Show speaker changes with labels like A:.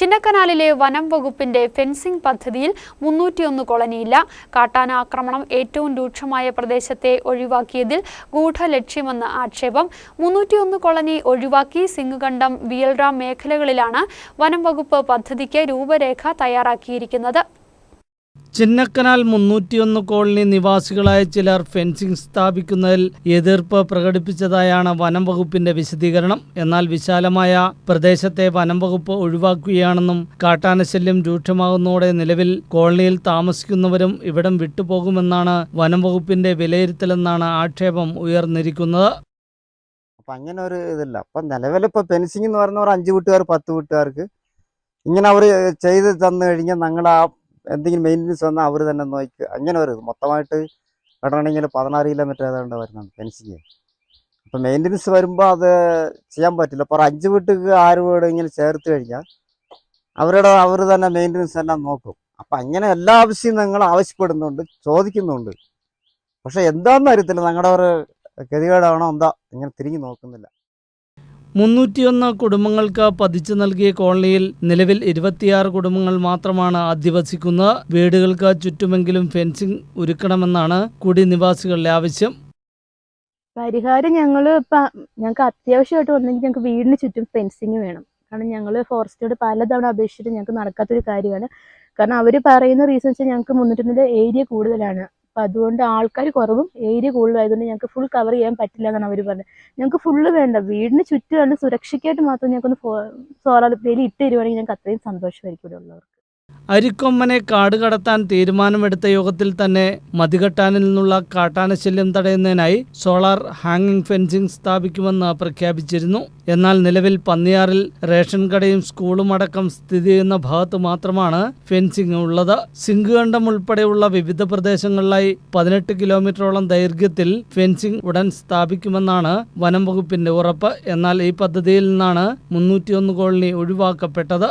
A: ചിന്നക്കനാലിലെ വനം വകുപ്പിന്റെ ഫെൻസിംഗ് പദ്ധതിയിൽ മുന്നൂറ്റിയൊന്ന് കോളനിയില്ല. കാട്ടാന ആക്രമണം ഏറ്റവും രൂക്ഷമായ പ്രദേശത്തെ ഒഴിവാക്കിയതിൽ ഗൂഢലക്ഷ്യമെന്ന് ആക്ഷേപം മുന്നൂറ്റിയൊന്ന് കോളനി ഒഴിവാക്കി സിംഗുകണ്ഠം വിയൽറാം മേഖലകളിലാണ് വനം വകുപ്പ് പദ്ധതിക്ക് രൂപരേഖ തയ്യാറാക്കിയിരിക്കുന്നത്.
B: ചിന്നക്കനാൽ മുന്നൂറ്റിയൊന്ന് കോളനി നിവാസികളായ ചിലർ ഫെൻസിംഗ് സ്ഥാപിക്കുന്നതിൽ എതിർപ്പ് പ്രകടിപ്പിച്ചതായാണ് വനം വകുപ്പിന്റെ വിശദീകരണം. എന്നാൽ വിശാലമായ പ്രദേശത്തെ വനം വകുപ്പ് ഒഴിവാക്കുകയാണെന്നും കാട്ടാനശല്യം രൂക്ഷമാകുന്നതോടെ നിലവിൽ കോളനിയിൽ താമസിക്കുന്നവരും ഇവിടം വിട്ടുപോകുമെന്നാണ് വനം വകുപ്പിന്റെ വിലയിരുത്തലെന്നാണ് ആക്ഷേപം ഉയർന്നിരിക്കുന്നത്.
C: അങ്ങനെ ഒരു ഇതില്ല. അപ്പം നിലവിലിപ്പോൾ ഫെൻസിംഗ് എന്ന് പറയുന്നവർ അഞ്ച് വീട്ടുകാർ പത്ത് വീട്ടുകാർക്ക് ഇങ്ങനെ അവർ ചെയ്ത് തന്നു കഴിഞ്ഞാൽ ഞങ്ങൾ ആ എന്തെങ്കിലും മെയിന്റനൻസ് വന്നാൽ അവർ തന്നെ നോക്കി അങ്ങനെ ഒരു മൊത്തമായിട്ട് ഇടണമെങ്കിൽ പതിനാറ് കിലോമീറ്റർ ഏതാണ്ട് വരുന്നുണ്ട് ഫെൻസിങ് അപ്പം മെയിന്റനൻസ് വരുമ്പോൾ അത് ചെയ്യാൻ പറ്റില്ല. അപ്പോൾ അഞ്ച് വീട്ടുക്ക് ആറ് വീട് ഇങ്ങനെ ചേർത്ത് കഴിഞ്ഞാൽ അവരുടെ അവർ തന്നെ മെയിന്റനൻസ് എല്ലാം നോക്കും. അപ്പം അങ്ങനെ എല്ലാ ആവശ്യവും നിങ്ങൾ ആവശ്യപ്പെടുന്നുണ്ട് ചോദിക്കുന്നുണ്ട്. പക്ഷേ എന്താണെന്ന് അറിയത്തില്ല. ഞങ്ങളുടെ ഒരു ഗതികേടാണോ എന്താ? ഇങ്ങനെ തിരിഞ്ഞു നോക്കുന്നില്ല.
B: മുന്നൂറ്റിയൊന്ന് കുടുംബങ്ങൾക്ക് പതിച്ചു നൽകിയ കോളനിയിൽ നിലവിൽ ഇരുപത്തിയാറ് കുടുംബങ്ങൾ മാത്രമാണ് അധിവസിക്കുന്നത് വീടുകൾക്ക് ചുറ്റുമെങ്കിലും ഫെൻസിംഗ് ഒരുക്കണമെന്നാണ് കുടി നിവാസികളുടെ ആവശ്യം.
D: പരിഹാരം ഞങ്ങൾ ഇപ്പം ഞങ്ങൾക്ക് അത്യാവശ്യമായിട്ട് വന്നെങ്കിൽ ഞങ്ങൾക്ക് വീടിന് ചുറ്റും ഫെൻസിങ് വേണം. കാരണം ഞങ്ങൾ ഫോറസ്റ്റോട് പലതവണ അപേക്ഷിച്ചിട്ട് ഞങ്ങൾക്ക് നടക്കാത്തൊരു കാര്യമാണ്. കാരണം അവർ പറയുന്ന റീസൺസ് ഞങ്ങൾക്ക് മുന്നൂറ്റൊന്നിന്റെ ഏരിയ കൂടുതലാണ്. അപ്പം അതുകൊണ്ട് ആൾക്കാർ കുറവും ഏരിയ കൂടുതലായതുകൊണ്ട് ഞങ്ങൾക്ക് ഫുൾ കവർ ചെയ്യാൻ പറ്റില്ല എന്നാണ് അവർ പറഞ്ഞത്. ഞങ്ങൾക്ക് ഫുള്ള് വേണ്ട. വീടിന് ചുറ്റുമാണ് സുരക്ഷയ്ക്കായിട്ട് മാത്രം ഞങ്ങൾക്കൊന്ന് സോളാർ പ്ലേറ്റ് ഇട്ട് തരുവാണെങ്കിൽ ഞങ്ങൾക്ക് അത്രയും സന്തോഷമായിരിക്കും ഇവിടെ ഉള്ളവർക്ക്.
B: അരിക്കൊമ്പനെ കാട് കടത്താൻ തീരുമാനമെടുത്ത യോഗത്തിൽ തന്നെ മതികെട്ടാനിൽ നിന്നുള്ള കാട്ടാനശല്യം തടയുന്നതിനായി സോളാർ ഹാങ്ങിംഗ് ഫെൻസിംഗ് സ്ഥാപിക്കുമെന്ന് പ്രഖ്യാപിച്ചിരുന്നു. എന്നാൽ നിലവിൽ പന്നിയാറിൽ റേഷൻ കടയും സ്കൂളും അടക്കം സ്ഥിതി ചെയ്യുന്ന ഭാഗത്ത് മാത്രമാണ് ഫെൻസിംഗ് ഉള്ളത്. സിംഗുകണ്ഠം ഉൾപ്പെടെയുള്ള വിവിധ പ്രദേശങ്ങളിലായി പതിനെട്ട് കിലോമീറ്ററോളം ദൈർഘ്യത്തിൽ ഫെൻസിംഗ് ഉടൻ സ്ഥാപിക്കുമെന്നാണ് വനം വകുപ്പിന്റെ ഉറപ്പ്. എന്നാൽ ഈ പദ്ധതിയിൽ നിന്നാണ് മുന്നൂറ്റിയൊന്ന് കോളനി ഒഴിവാക്കപ്പെട്ടത്.